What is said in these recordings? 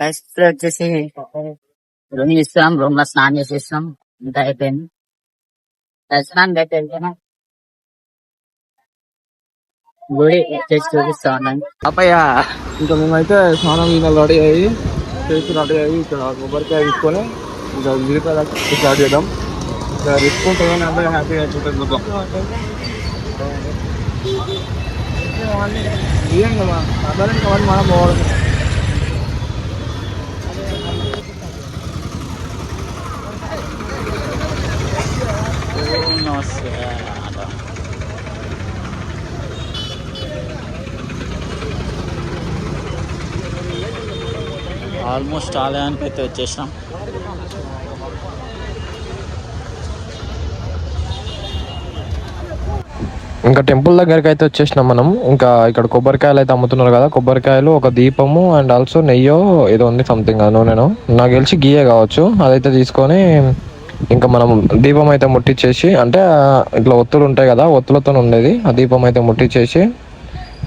First వచ్చేసి room ఇస్తాం రూమ్లో స్నానం చేసేస్తాం ఇంత అయిపోయింది దర్శనానికి అయితే వెళ్తాను గుడి వచ్చేసి చూపిస్తా ఉన్నాను అప్పయ్య ఇంకా మేమైతే స్నానం గిన్నెలు రెడీ అయ్యి చేసి రెడీ అయ్యి ఇక్కడ కొబ్బరికాయ తీసుకొని ఇంకా గిరిపద స్టార్ట్ చేద్దాం ఇంకా రిస్క్ ఉంటుందని అబ్బాయి హ్యాపీగా అయిపోతుంది చూద్దాం ఏం కదా సాధారణ కావాలి మనం పోవాలి ఆల్మోస్ట్ ఆలయానికి అయితే వచ్చేసాం ఇంకా టెంపుల్ దగ్గరికి అయితే వచ్చేసినాం మనం. ఇంకా ఇక్కడ కొబ్బరికాయలు అయితే అమ్ముతున్నారు కదా. కొబ్బరికాయలు ఒక దీపము అండ్ ఆల్సో నెయ్యో ఏదో ఉంది సంథింగ్ నూనెను నాకు తెలిసి గీయే కావచ్చు. అదైతే తీసుకొని ఇంకా మనం దీపం అయితే ముట్టించేసి అంటే ఇట్లా ఒత్తులు ఉంటాయి కదా ఒత్తులతో ఉండేది. ఆ దీపం అయితే ముట్టించేసి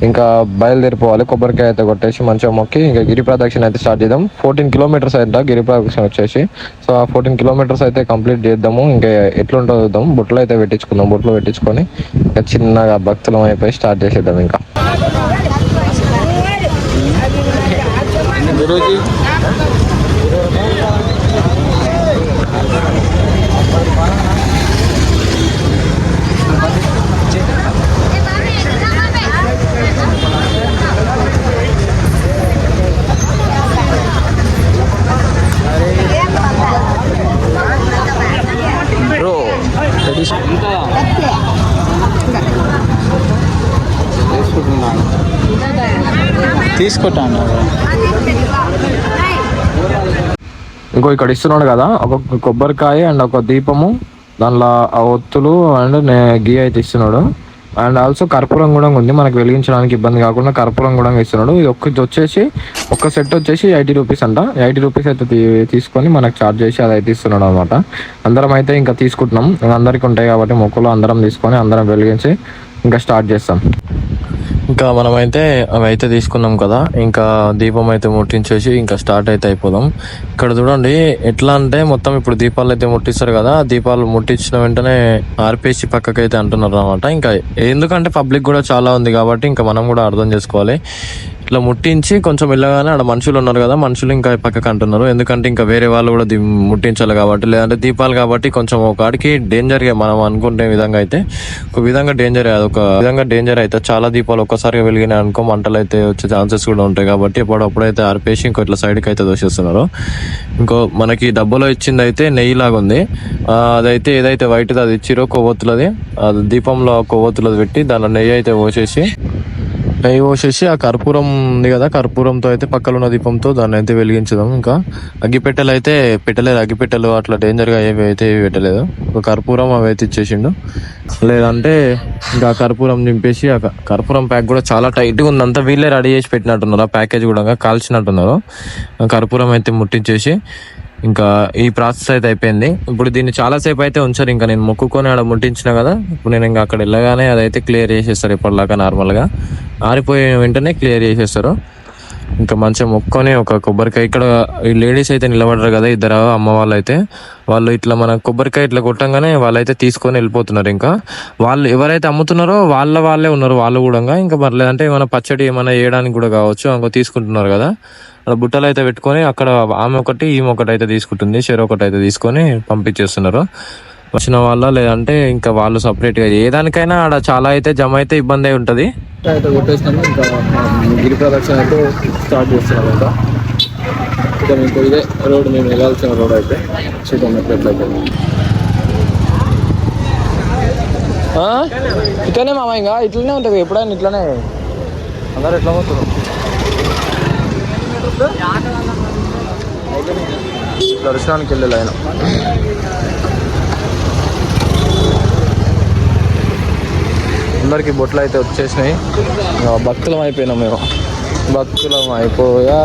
ఇంకా బయలుదేరిపోవాలి. కొబ్బరికాయ అయితే కొట్టేసి మంచిగా మొక్కి ఇంకా గిరి ప్రదక్షిణ అయితే స్టార్ట్ చేద్దాం. ఫోర్టీన్ కిలోమీటర్స్ అయితే గిరి ప్రదక్షిణ వచ్చేసి. సో ఆ ఫోర్టీన్ కిలోమీటర్స్ అయితే కంప్లీట్ చేద్దాము. ఇంకా ఎట్లుంటుందో చూద్దాం. బుట్టలు అయితే పెట్టించుకుందాం. బుట్టలు పెట్టించుకొని ఇంకా చిన్నగా భక్తులం అయిపోయి స్టార్ట్ చేసేద్దాం ఇంకా. గురూజీ. తీసుకుంటాను. ఇంకో ఇక్కడ ఇస్తున్నాడు కదా ఒక కొబ్బరికాయ అండ్ ఒక దీపము దానిలో ఆ ఒత్తులు అండ్ నే- గీ అయితే ఇస్తున్నాడు. అండ్ ఆల్సో కర్పూరం కూడా ఉంది మనకు వెలిగించడానికి ఇబ్బంది కాకుండా కర్పూరం కూడా ఇస్తున్నాడు. ఇది ఒక్క వచ్చేసి ఒక్క సెట్ వచ్చేసి ఎయిటీ రూపీస్ అంట. ఎయిటీ రూపీస్ అయితే తీ- తీసుకొని మనకు చార్జ్ చేసి అది అయితే ఇస్తున్నాడు అనమాట అందరం అయితే ఇంకా తీసుకుంటున్నాం. అందరికీ అందరికి ఉంటాయి కాబట్టి మొక్కలు అందరం తీసుకొని అందరం వెలిగించి ఇంకా స్టార్ట్ చేస్తాం. ఇంకా మనమైతే అవి అయితే తీసుకున్నాం కదా. ఇంకా దీపం అయితే ముట్టించేసి ఇంకా స్టార్ట్ అయితే అయిపోదాం. ఇక్కడ చూడండి ఎట్లా అంటే మొత్తం ఇప్పుడు దీపాలు అయితే ముట్టిస్తారు కదా. దీపాలు ముట్టించిన వెంటనే ఆర్పేసి పక్కకి అయితే అంటున్నారు అనమాట ఇంకా ఎందుకంటే పబ్లిక్ కూడా చాలా ఉంది కాబట్టి ఇంకా మనం కూడా అర్థం చేసుకోవాలి. ఇట్లా ముట్టించి కొంచెం వెళ్ళగానే ఆడ మనుషులు ఉన్నారు కదా మనుషులు ఇంకా పక్కకు అంటున్నారు. ఎందుకంటే ఇంకా వేరే వాళ్ళు కూడా దీ- ముట్టించాలి కాబట్టి లేదంటే దీపాలు కాబట్టి కొంచెం ఒక ఆడికి డేంజర్ మనం అనుకునే విధంగా అయితే ఒక విధంగా డేంజర్ అది ఒక విధంగా డేంజర్ అయితే చాలా దీపాలు ఒక్కసారిగా వెలిగినాయి అనుకో మంటలు అయితే వచ్చే ఛాన్సెస్ కూడా ఉంటాయి కాబట్టి ఎప్పుడప్పుడు అయితే ఆర్పేసి ఇంకో ఇట్లా సైడ్కి అయితే దోషిస్తున్నారు ఇంకో మనకి డబ్బులో ఇచ్చింది అయితే నెయ్యి లాగా ఉంది. అదైతే ఏదైతే వైట్ అది ఇచ్చిరో కొవ్వొత్తులది అది దీపంలో కొవ్వొత్తులది పెట్టి దానిలో నెయ్యి అయితే పోసేసి నెయ్యి పోసేసి ఆ కర్పూరం ఉంది కదా కర్పూరంతో అయితే పక్కన ఉన్న దీపంతో దాన్ని అయితే వెలిగించదాం ఇంకా. అగ్గిపెట్టెలు అయితే పెట్టలేదు అగ్గిపెట్టెలు అట్లా డేంజర్గా ఏవి అయితే ఏవి పెట్టలేదు. ఒక కర్పూరం అవి అయితే ఇచ్చేసిండు. లేదంటే ఇంకా కర్పూరం నింపేసి ఆ కర్పూరం ప్యాక్ కూడా చాలా టైట్గా ఉంది. అంతా వీళ్ళే రెడీ చేసి పెట్టినట్టున్నారు. ఆ ప్యాకేజ్ కూడా కాల్చినట్టున్నారు. కర్పూరం అయితే ముట్టించేసి ఇంకా ఈ ప్రాసెస్ అయితే అయిపోయింది. ఇప్పుడు దీన్ని చాలాసేపు అయితే ఉంచారు. ఇంకా నేను మొక్కుకొని ఆడ ముట్టించిన కదా. ఇప్పుడు నేను ఇంకా అక్కడ వెళ్ళగానే అదైతే క్లియర్ చేసేస్తారు ఇప్పటిలాగా నార్మల్గా. ఆరిపోయిన వెంటనే క్లియర్ చేసేస్తారు. ఇంకా మంచిగా మొక్కుకొని ఒక కొబ్బరికాయ ఇక్కడ ఈ లేడీస్ అయితే నిలబడరు కదా ఇద్దరు అమ్మ వాళ్ళు అయితే వాళ్ళు ఇట్లా మన కొబ్బరికాయ ఇట్లా కొట్టంగానే వాళ్ళైతే తీసుకొని వెళ్ళిపోతున్నారు ఇంకా. వాళ్ళు ఎవరైతే అమ్ముతున్నారో వాళ్ళ వాళ్ళే ఉన్నారు వాళ్ళు కూడా ఇంకా మరి లేదంటే ఏమైనా పచ్చడి ఏమైనా వేయడానికి కూడా కావచ్చు ఇంకో తీసుకుంటున్నారు కదా. అలా బుట్టలు అయితే పెట్టుకొని అక్కడ ఆమె ఒకటి ఈమె ఒకటి అయితే తీసుకుంటుంది. షెర్ ఒకటి అయితే తీసుకొని పంపించేస్తున్నారు. వచ్చిన వాళ్ళ లేదంటే ఇంకా వాళ్ళు separate గా ఏ దానికైనా ఆడ చాలా అయితే జమ అయితే ఇబ్బంది అయి ఉంటుంది. అయితే కొట్టేసినాము ఇంకా గిరి ప్రదక్షిణ అయితే స్టార్ట్ చేస్తున్నాం ఇంకా మీకు ఇదే రోడ్ మేము వెళ్ళాల్సిన రోడ్ అయితే. చూద్దాం ఎట్లయితే ఇట్లనే మామ ఇంకా? ఇట్లనే ఉంటుంది. ఎప్పుడైనా ఇట్లనే. అందరు ఎట్లా పోతున్నారు దర్శనానికి వెళ్ళాలి ఆయన అందరికి బొట్లు అయితే వచ్చేసినాయి. భక్తులం అయిపోయినాం మేము. భక్తులం అయిపోయా.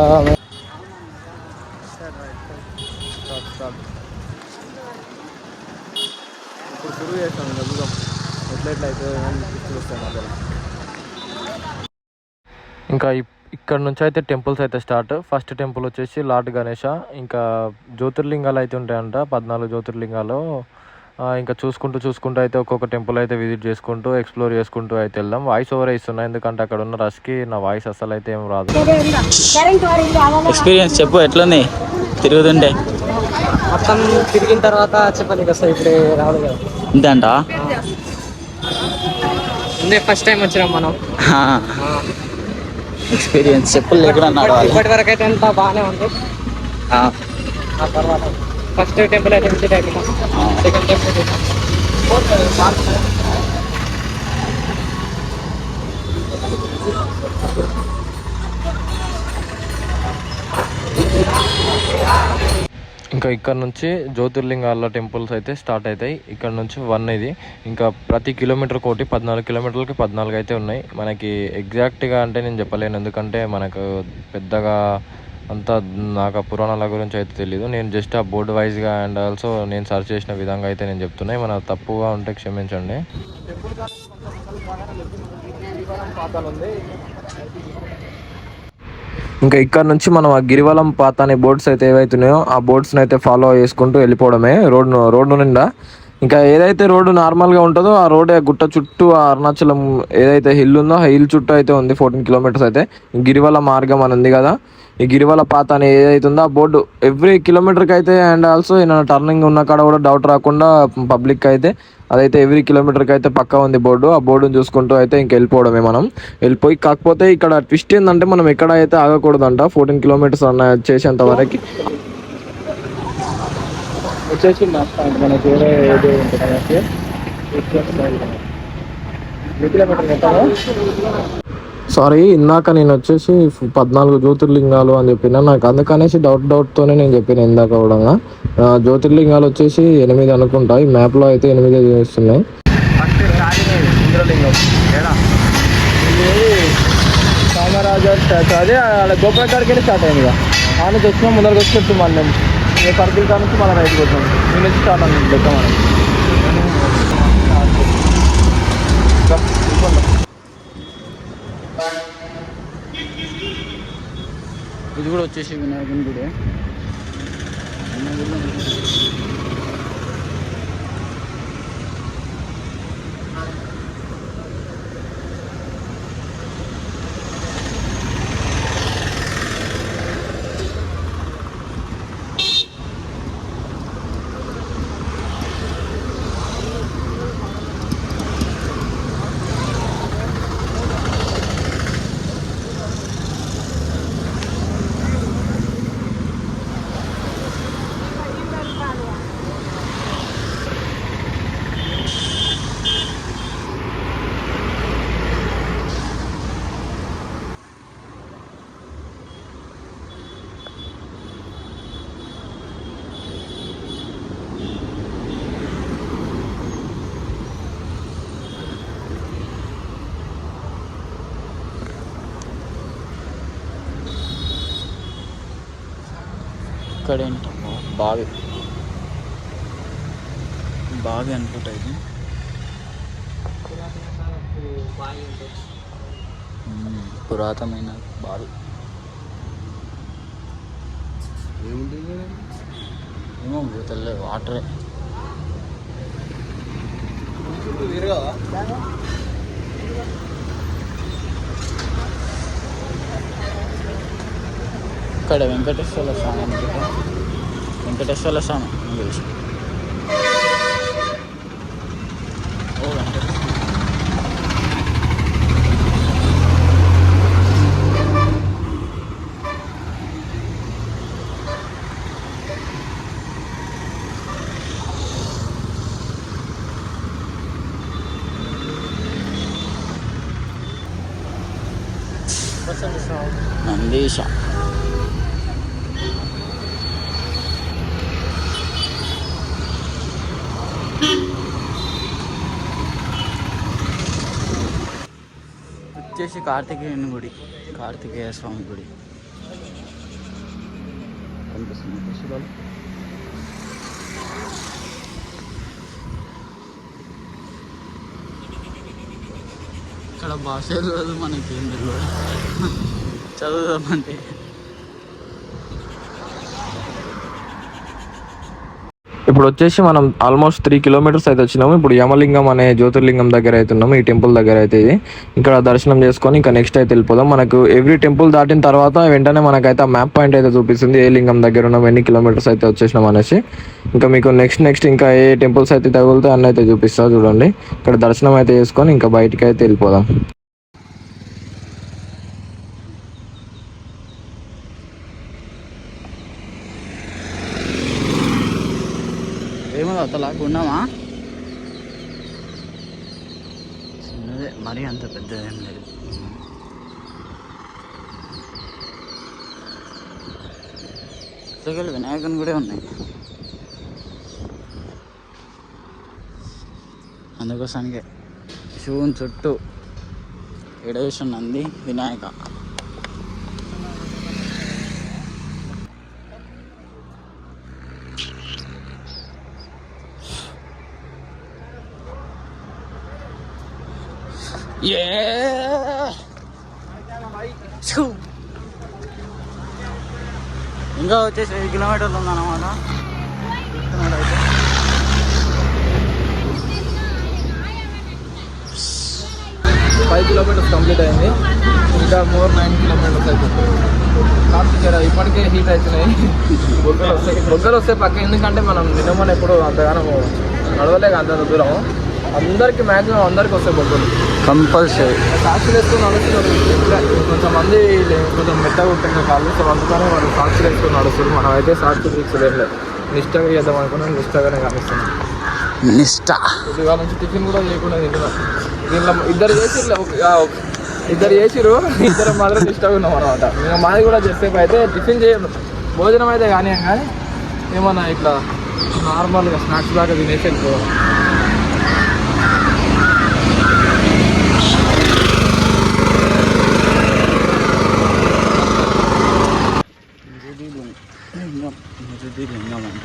ఇప్పుడు షురు చేస్తాం ఇంకా చూద్దాం. ఎట్లెట్లయితే వస్తాయి మధ్యలో ఇంకా ఇక్కడ నుంచి అయితే టెంపుల్స్ అయితే స్టార్ట్. ఫస్ట్ టెంపుల్ వచ్చేసి లార్డ్ గణేష. ఇంకా జ్యోతిర్లింగాలు అయితే ఉంటాయంట పద్నాలుగు జ్యోతిర్లింగాలు. ఇంకా చూసుకుంటూ చూసుకుంటూ అయితే ఒక్కొక్క టెంపుల్ అయితే విజిట్ చేసుకుంటూ ఎక్స్ప్లోర్ చేసుకుంటూ అయితే వెళ్దాం. వాయిస్ ఓవర్ ఇస్తున్నా ఎందుకంటే అక్కడ ఉన్న రష్కి నా వాయిస్ అసలు అయితే ఏం రాదు. ఎక్స్పీరియన్స్ చెప్పు ఎట్లుంది? తిరుగుతుంటే. మొత్తం తిరిగిన తర్వాత సార్ ఇప్పుడు రావాలి కదా. ఇంతంట? ఫస్ట్ టైం వచ్చినాం మనం. ఎక్స్పీరియన్స్ చెప్పులు లేకుండా నడవాలి ఇప్పటి వరకు అయితే అంతా బాగానే ఉంది. ఆ, తర్వాత ఫస్ట్ టెంపుల్ అయితే విజిట్ సెకండ్ టెంపుల్ ఇంకా ఇక్కడ నుంచి జ్యోతిర్లింగాల టెంపుల్స్ అయితే స్టార్ట్ అవుతాయి. ఇక్కడ నుంచి వన్ ఇది. ఇంకా ప్రతి కిలోమీటర్ కోటి పద్నాలుగు కిలోమీటర్లకి పద్నాలుగు అయితే ఉన్నాయి. మనకి ఎగ్జాక్ట్గా అంటే నేను చెప్పలేను. ఎందుకంటే మనకు పెద్దగా అంతా నాకు ఆ పురాణాల గురించి అయితే తెలియదు నేను జస్ట్ ఆ బోర్డు వైజ్గా అండ్ ఆల్సో నేను సర్చ్ చేసిన విధంగా అయితే నేను చెప్తున్నాయి మన తప్పుగా ఉంటే క్షమించండి. ఇంకా ఇక్కడ నుంచి మనం ఆ గిరివలం పాత అనే బోర్డ్స్ అయితే ఏవైతున్నాయో ఆ బోర్డ్స్ని అయితే ఫాలో చేసుకుంటూ వెళ్ళిపోవడమే. రోడ్డు రోడ్డు నిండా. ఇంకా ఏదైతే రోడ్డు నార్మల్గా ఉంటుందో ఆ రోడ్ గుట్ట చుట్టూ ఆ అరుణాచలం ఏదైతే హిల్ ఉందో ఆ హిల్ చుట్టూ అయితే ఉంది ఫోర్టీన్ కిలోమీటర్స్ అయితే. గిరివల మార్గం అని ఉంది కదా. ఈ గిరివల పాత అని ఏదైతే ఉందో ఆ బోర్డు ఎవ్రీ కిలోమీటర్కి అయితే అండ్ ఆల్సో ఏమైనా టర్నింగ్ ఉన్న కాడ కూడా డౌట్ రాకుండా పబ్లిక్ అయితే అదైతే ఎవ్రీ కిలోమీటర్కి అయితే పక్కా ఉంది బోర్డు ఆ బోర్డును చూసుకుంటూ అయితే ఇంక వెళ్ళిపోవడమే మనం. వెళ్ళిపోయి కాకపోతే ఇక్కడ ట్విస్ట్ ఏంటంటే మనం ఎక్కడ అయితే ఆగకూడదంట. ఫోర్టీన్ కిలోమీటర్స్ అన్న చేసేంత వరకు. వచ్చేసి మనకి వేరే ఏదో ఉంటుంది కిలోమీటర్ సారీ ఇందాక నేను వచ్చేసి పద్నాలుగు జ్యోతిర్లింగాలు అని చెప్పిన నాకు అందుకనేసి డౌట్ డౌట్తోనే నేను చెప్పిన ఇందాక కూడా. జ్యోతిర్లింగాలు వచ్చేసి ఎనిమిది అనుకుంటా. ఈ మ్యాప్లో అయితే ఎనిమిది కామరాజా స్టాచ్యూ అదే అలా గోపురం కాడికి వెళ్ళి స్టార్ట్ అయింది ఇక ఆ నుంచి వచ్చినాం ముందరకు వచ్చి మేము ఏ వచ్చాం స్టార్ట్ మనం ఇంకా చూసుకుందాం. ఇది కూడా వచ్చేసి వినాయకుని గుడి. ఇక్కడ ఏంటమ్మా బావి. బావి అనుకుంటా ఇది. పురాతనమైన బావి. ఏమో తెలియదు వాటరే. ఇక్కడ వెంకటేశ్వర స్వామి అనుకుంటా వెంకటేశ్వర స్వామి నాకు తెలిసి ఓ వెంకటేశ్వర నందీశ. వచ్చేసి కార్తికేయుని గుడి కార్తికేయ స్వామి గుడి. కనిపిస్తుంది. ఇక్కడ భాష లేదు మనకి ఏం తెలియదు చదువుదామంటే ఇప్పుడు వచ్చేసి మనం ఆల్మోస్ట్ త్రీ కిలోమీటర్స్ అయితే వచ్చినాము. ఇప్పుడు యమలింగం అనే జ్యోతిర్లింగం దగ్గర అయితే ఉన్నాము. ఈ టెంపుల్ దగ్గర అయితే ఇది. ఇక్కడ దర్శనం చేసుకొని ఇంకా నెక్స్ట్ అయితే వెళ్ళిపోదాం. మనకు ఎవ్రీ టెంపుల్ దాటిన తర్వాత వెంటనే మనకైతే ఆ మ్యాప్ పాయింట్ అయితే చూపిస్తుంది. ఏ లింగం దగ్గర ఉన్నాం ఎన్ని కిలోమీటర్స్ అయితే వచ్చేసినాం అనేసి. ఇంకా మీకు నెక్స్ట్ నెక్స్ట్ ఇంకా ఏ టెంపుల్స్ అయితే తగులుతాయి అన్న అయితే చూపిస్తా చూడండి. ఇక్కడ దర్శనం అయితే చేసుకొని ఇంకా బయటికి అయితే వెళ్ళిపోదాం. అతలా గుండమా చిన్నదే మరీ అంత పెద్దదేం లేదు. పుస్తకాలు వినాయకుని కూడా ఉన్నాయి. అందుకోసానికి శివుని చుట్టూ ఎడవేసి నంది వినాయక. ఇంకా వచ్చేసి ఐదు కిలోమీటర్లు ఉందన్నమాట. అయితే ఫైవ్ కిలోమీటర్స్ కంప్లీట్ అయింది. ఇంకా మోర్ నైన్ కిలోమీటర్స్ అవుతుంది జర ఇప్పటికే హీట్ అవుతున్నాయి బొగ్గలు వస్తాయి. బొగ్గలు వస్తే పక్క. ఎందుకంటే మనం నిన్న ఎప్పుడు అంతగానో నడవలేక అంత దూరం అందరికి మ్యాక్సిమం అందరికి వస్తాయి బొగ్గలు కంపల్సరీ. సాక్షులు వేసుకొని నడుస్తున్నారు. ఇప్పుడే కొంచెం మెత్తగా ఉంటాయి కాళ్ళు సో అందుకనే వాళ్ళు సాక్షులు వేసుకొని నడుస్తారు మనం అయితే సాక్షి దీక్షలు ఏం లేదు. నిష్టగా చేద్దాం అనుకున్నాం నిష్టగానే కనిపిస్తున్నాం నిష్ట. కొద్దిగా నుంచి టిఫిన్ కూడా చేయకుండా తింటున్నాం. దీంట్లో ఇద్దరు ఒక- ఇద్దరు చేసిరు ఇద్దరు మాత్రం ఇష్టంగా ఉన్నాం అనమాట మేము మాది కూడా చేసేపు అయితే టిఫిన్ చేయము భోజనం అయితే కానీ కానీ ఏమన్నా ఇట్లా నార్మల్గా స్నాక్స్ లాగా తినేసి వెళ్ళిపోవాలి లింగం నిరుది లింగం అంట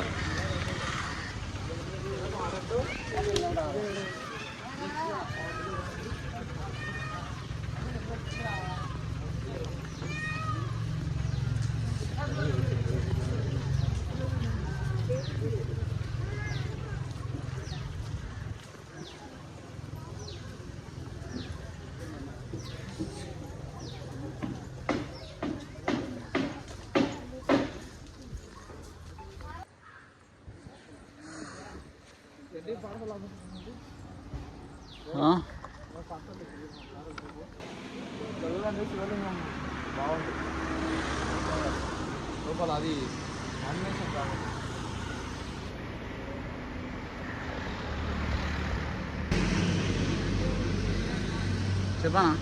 ఆ? లోపల అది animation కాదు. చెప్పనా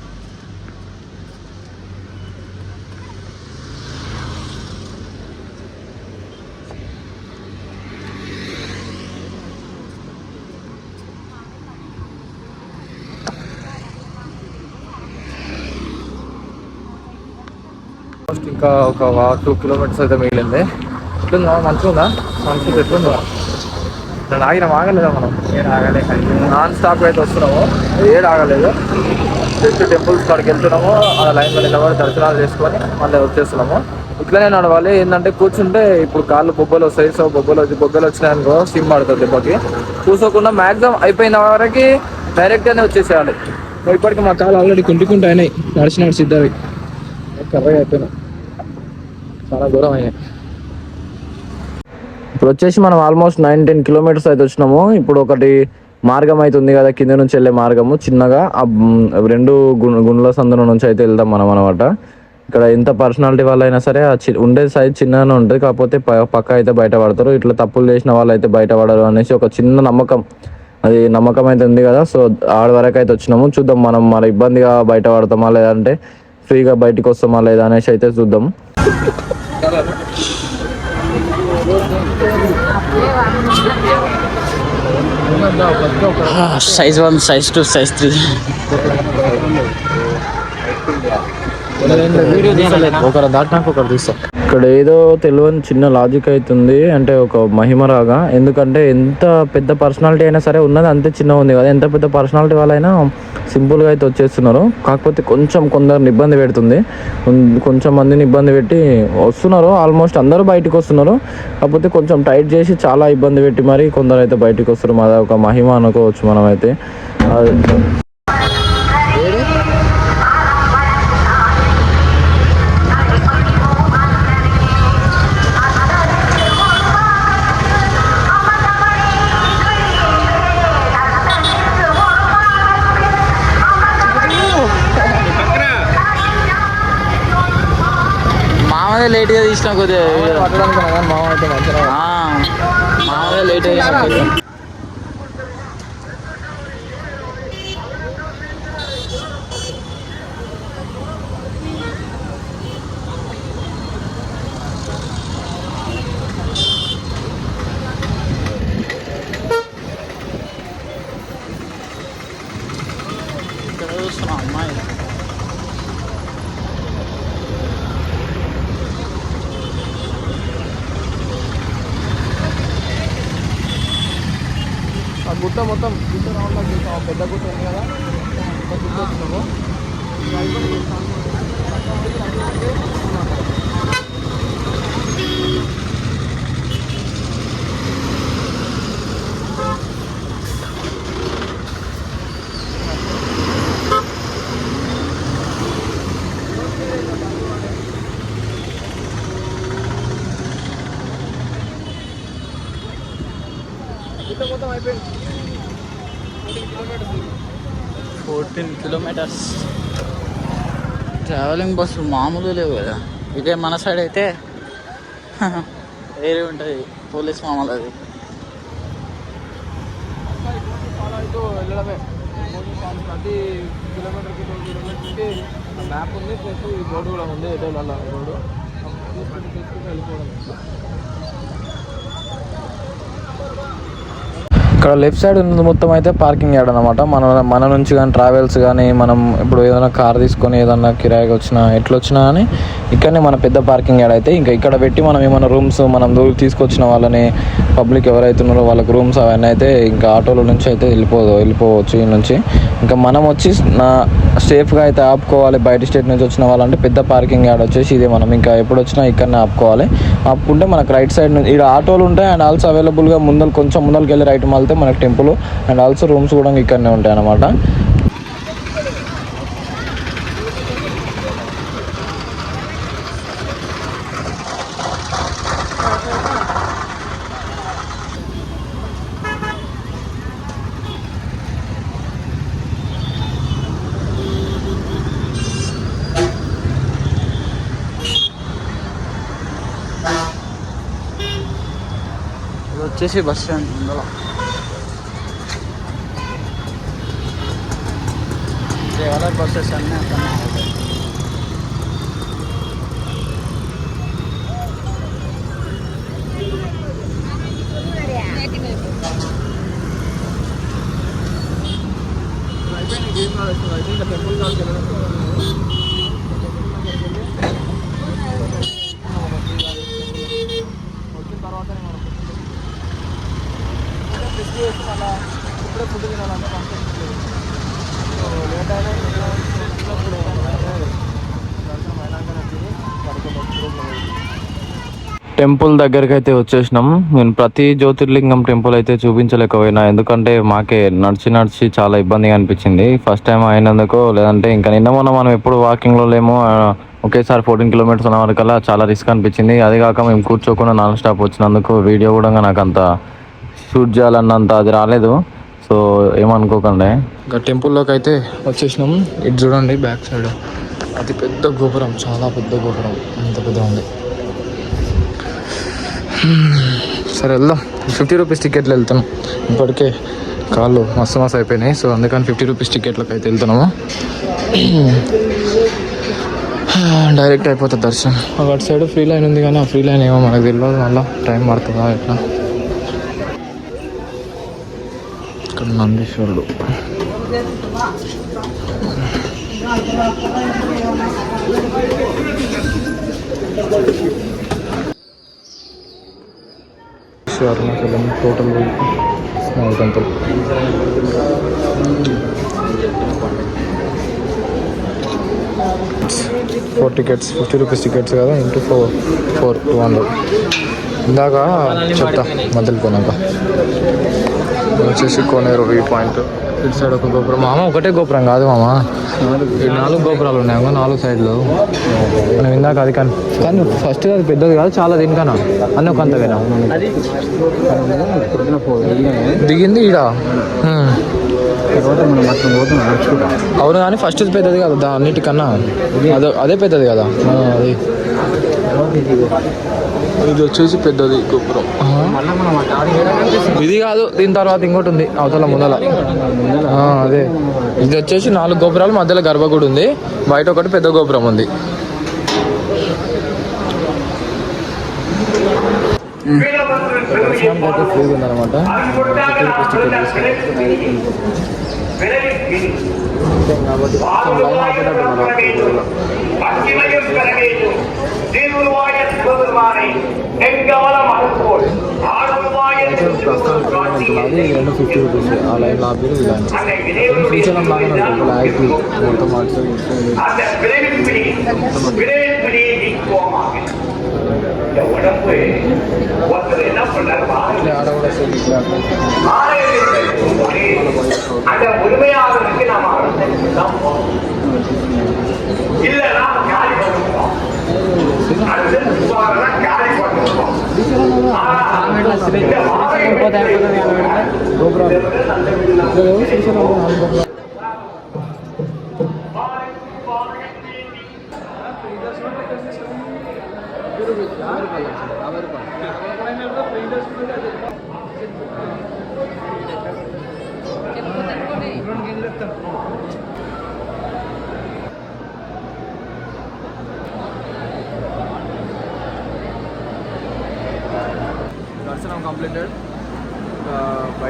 ఆల్మోస్ట్ ఇంకా ఒక టూ కిలోమీటర్స్ అయితే మిగిలింది ఎట్లుందా మంచిగా ఉందా మంచిగా ఎట్లుందా నేను ఆగిన ఆగలేదా మనం ఏడు ఆగలే నాన్ స్టాప్ అయితే వస్తున్నాము ఏడు ఆగలేదు జస్ట్ టెంపుల్స్ కాడికి వెళ్తున్నాము. ఆ లైన్లో నిలబడి దర్శనాలు చేసుకొని మళ్ళీ వచ్చేస్తున్నాము. ఇట్లనే నడవాలి. ఏంటంటే కూర్చుంటే ఇప్పుడు కాళ్ళు బొబ్బలు వస్తాయి. సో బొబ్బలు వచ్చి బొబ్బలు వచ్చినాయనుకో సిమ్ పడుతుంది దెబ్బకి. కూర్చోకుండా మ్యాక్సిమం అయిపోయిన వరకు డైరెక్ట్గానే వచ్చేసేయాలి. ఇప్పటికి మా కాళ్ళు ఆల్రెడీ కుంటుకుంటూ అయినాయి. నడిచి నడిచి ఇద్దరు కర్రగా అయిపోయినాయి చాలా దూరం అయినాయి ఇప్పుడు వచ్చేసి మనం ఆల్మోస్ట్ నైన్ టెన్ కిలోమీటర్స్ అయితే వచ్చినాము. ఇప్పుడు ఒకటి మార్గం అయితే ఉంది కదా కింద నుంచి వెళ్ళే మార్గము. చిన్నగా రెండు గుండ్ల సందుల నుంచి అయితే వెళ్దాం మనం అనమాట ఇక్కడ ఎంత పర్సనాలిటీ వాళ్ళు అయినా సరే ఆ చి- ఉండే సైజ్ చిన్నగానే ఉంటుంది. కాకపోతే పక్క అయితే బయటపడతారు ఇట్లా తప్పులు చేసిన వాళ్ళు అయితే బయటపడరు అనేసి ఒక చిన్న నమ్మకం. అది నమ్మకం అయితే ఉంది కదా. సో ఆడ వరకు అయితే వచ్చినాము. చూద్దాం మనం మరి ఇబ్బందిగా బయటపడతామా లేదంటే ఫ్రీగా బయటికి వస్తామా లేదా అనేసి అయితే చూద్దాం. Size one size two size three. ఒకరు దాటినాక ఒకరు తీస్తాం. ఇక్కడ ఏదో తెలియని చిన్న లాజిక్ అవుతుంది అంటే ఒక మహిమ రాగా. ఎందుకంటే ఎంత పెద్ద పర్సనాలిటీ అయినా సరే ఉన్నది అంతే చిన్న ఉంది కదా. ఎంత పెద్ద పర్సనాలిటీ వాళ్ళైనా సింపుల్గా అయితే వచ్చేస్తున్నారు. కాకపోతే కొంచెం కొందరిని ఇబ్బంది పెడుతుంది. కొం- కొంచెం మందిని ఇబ్బంది పెట్టి వస్తున్నారు. ఆల్మోస్ట్ అందరూ బయటకు వస్తున్నారు. కాకపోతే కొంచెం టైట్ చేసి చాలా ఇబ్బంది పెట్టి మరి కొందరు అయితే బయటకు వస్తారు మాది ఒక మహిమ అనుకోవచ్చు మనమైతే. లేట్గా తీసిన కొద్దిగా వీడియో. పట్టడానికి ఉన్నా కానీ మామ అయితే మంచిగా ఆ, మామదే లేట్గా తీసిన కొద్దిగా. ఇక్కడ చూస్తున్నా అమ్మాయి ఆ గుట్ట మొత్తం గుట్ట రౌండ్ చూసాం ఆ పెద్ద గుట్ట ఉంది కదా. ఆ గుట్ట వచ్చినాము గుట్ట మొత్తం అయిపోయింది ఫోర్టీన్ కిలోమీటర్స్ ట్రావెలింగ్ బస్సు మామూలు లేవు కదా. ఇదే మన సైడ్ అయితే. వేరే ఉంటుంది. పోలీస్ మామూలు అది. వెళ్ళడమే ప్రతి కిలోమీటర్కి టూ కిలోమీటర్కి మ్యాప్ ఉంది ప్లస్ ఈ బోర్డు కూడా ఉంది వెళ్ళాలి వెళ్ళిపోవడం ఇక్కడ లెఫ్ట్ సైడ్ ఉన్నది మొత్తం అయితే పార్కింగ్ యార్డ్ అనమాట మన మన నుంచి కానీ ట్రావెల్స్ కానీ మనం ఇప్పుడు ఏదైనా కార్ తీసుకొని ఏదైనా కిరాయికి వచ్చినా ఎట్లా వచ్చినా కానీ ఇక్కడనే మన పెద్ద పార్కింగ్ యార్డ్ అయితే ఇంకా ఇక్కడ పెట్టి మనం ఏమైనా రూమ్స్ మనం దూరం తీసుకొచ్చిన వాళ్ళని పబ్లిక్ ఎవరైతే ఉన్నారో వాళ్ళకి రూమ్స్ అవన్నీ అయితే ఇంకా ఆటోల నుంచి అయితే వెళ్ళిపోదు వెళ్ళిపోవచ్చు ఈ నుంచి. ఇంకా మనం వచ్చి నా సేఫ్గా అయితే ఆపుకోవాలి. బయట స్టేట్ నుంచి వచ్చిన వాళ్ళంటే పెద్ద పార్కింగ్ యాడ్ వచ్చేసి ఇదే మనం. ఇంకా ఎప్పుడు వచ్చినా ఇక్కడనే ఆపుకోవాలి. ఆపుకుంటే మనకు రైట్ సైడ్ నుంచి ఇక్కడ ఆటోలు ఉంటాయి అండ్ ఆల్సో అవైలబుల్గా ముందర కొంచెం ముందరికి వెళ్ళి రైట్ మాలితే మనకి టెంపుల్ అండ్ ఆల్సో రూమ్స్ కూడా ఇక్కడనే ఉంటాయి అన్నమాట ಸಿ ಬಸ್ ಸ್ಟ್ಯಾಂಡ್ ಒಂದಲ್ಲ ದೇವಾಲಯ ಬಸ್ ಸಣ್ಣ ಗೇಮ್ ಆಡ್ತಾರೆ చేసి ఆగుతాయి. ఇప్పుడే ఫుడ్ తినాలంటే లేట్ అయినా టెంపుల్ దగ్గరికి అయితే వచ్చేసినాం. నేను ప్రతి జ్యోతిర్లింగం టెంపుల్ అయితే చూపించలేకపోయినా. ఎందుకంటే మాకే నడిచి నడిచి చాలా ఇబ్బందిగా అనిపించింది. ఫస్ట్ టైం అయినందుకు లేదంటే ఇంకా నిన్న మొన్న మనం ఎప్పుడు వాకింగ్లో లేమో ఒకేసారి ఫోర్టీన్ కిలోమీటర్స్ అన్న వరకల్లా చాలా రిస్క్ అనిపించింది. అది కాక మేము కూర్చోకుండా నాన్ స్టాప్ వచ్చినందుకు వీడియో కూడా నాకు అంత షూట్ చేయాలన్నంత అది రాలేదు. సో ఏమనుకోకండి. ఇంకా టెంపుల్లోకి అయితే వచ్చేసినాం. ఇటు చూడండి బ్యాక్ సైడ్. అతి పెద్ద గోపురం చాలా పెద్ద గోపురం. అంత పెద్ద ఉంది. సరే వెళ్దాం. ఫిఫ్టీ రూపీస్ టికెట్లు వెళ్తాం ఇప్పటికే కాళ్ళు మస్తు మస్తు అయిపోయినాయి. సో అందుకని ఫిఫ్టీ రూపీస్ టికెట్లకు అయితే వెళ్తున్నాము డైరెక్ట్ అయిపోతుంది దర్శనం. ఒక అటు సైడ్ ఫ్రీ లైన్ ఉంది కానీ ఆ ఫ్రీ లైన్ ఏమో మనకు తెలియదు మళ్ళీ టైం పడుతుందా ఎట్లా? నందీశ్వరుడు. Arunachalam total small temple four tickets fifty rupees tickets కదా into four four two hundred. ఇందాక చెప్తా మొదలుకున్నాక వచ్చేసి కోనేరు వ్యూ పాయింట్. ఇటు సైడ్ ఒక గోపురం. మామ ఒకటే గోపురం కాదు మామ. ఈ నాలుగు గోపురాలు ఉన్నాయి నాలుగు సైడ్లు మనం ఇందాక అది కానీ కానీ ఫస్ట్ అది పెద్దది కాదు చాలా దీనికన్నా. అన్న ఒక అంతవేనా దిగింది ఈడ. అవును కానీ ఫస్ట్ పెద్దది కదా దాన్నిటికన్నా అదే అదే పెద్దది కదా. అది. ఇది వచ్చేసి పెద్దది గోపురం. ఇది కాదు దీని తర్వాత ఇంకోటి ఉంది అవతల ముందల. అదే. ఇది వచ్చేసి నాలుగు గోపురాలు మధ్యలో గర్భగుడి ఉంది. బయట ఒకటి పెద్ద గోపురం ఉంది. ఉందన్నమాట కాబట్టి కొంచెం లైన్ ఆపేటట్టున్నారు అది రెండు ఫిఫ్టీ రూపీస్ ఆ లైన్ ఆపి ఇలాంటి శ్రీశైలం బాగానే ఉంటుంది లైట్ మొత్తం అటు సైడ్ ఇటు సైడ్ ఇట్లా ఆడ కూడా సేమ్ ఇట్లా அந்த உரிமையாளருக்கு நாம அனுசரிச்சுதான் போகணும். இல்லைன்னா ಸಿಗುತ್ತೆ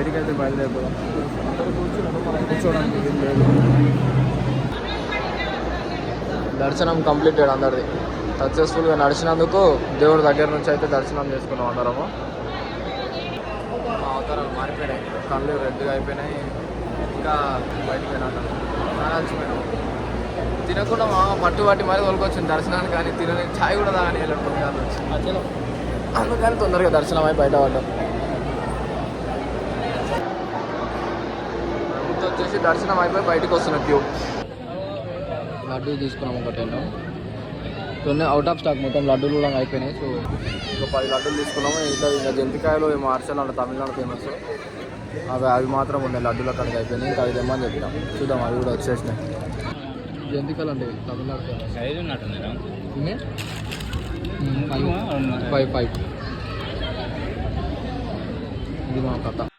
బయటికి అయితే బయలుదేరిపోదాం. కూర్చోవడానికి ఏం లేదు. దర్శనం కంప్లీటెడ్ అందరిది. సక్సెస్ఫుల్గా నడిచినందుకు దేవుడి దగ్గర నుంచి అయితే దర్శనం చేసుకున్నాం అందరము. అవతారాలు మారిపోయినాయి. కళ్ళు రెడ్గా అయిపోయినాయి. ఇంకా బయటికి పోయినాక తినకుండా మా పట్టు పట్టి మరీ తోలుకొచ్చింది దర్శనానికి కానీ తినని ఛాయ్ కూడా తాగని వెళ్ళి అందుకని తొందరగా దర్శనం అయి బయట పడ్డాం ఇది వచ్చేసి దర్శనం అయిపోయి బయటకు వస్తున్న క్యూ. లడ్డు తీసుకున్నాం ఒకటేను కొన్ని అవుట్ ఆఫ్ స్టాక్ మొత్తం లడ్డూలు కూడా అయిపోయినాయి సో ఒక పది లడ్డూలు తీసుకున్నాము. ఇంకా ఇంకా జంతికాయలు ఏమో అర్చలు అంటే తమిళనాడు ఫేమస్ అవి అవి మాత్రం ఉన్నాయి లడ్డూలు అక్కడికి అయిపోయినాయి. ఇంకా అవి తెమ్మని చెప్పినాం. చూద్దాం అవి కూడా వచ్చేసినాయి. జంతికాయలు అంటే తమిళనాడు ఫేమస్ ఫైవ్ ఫైవ్ ఇది మా కథ.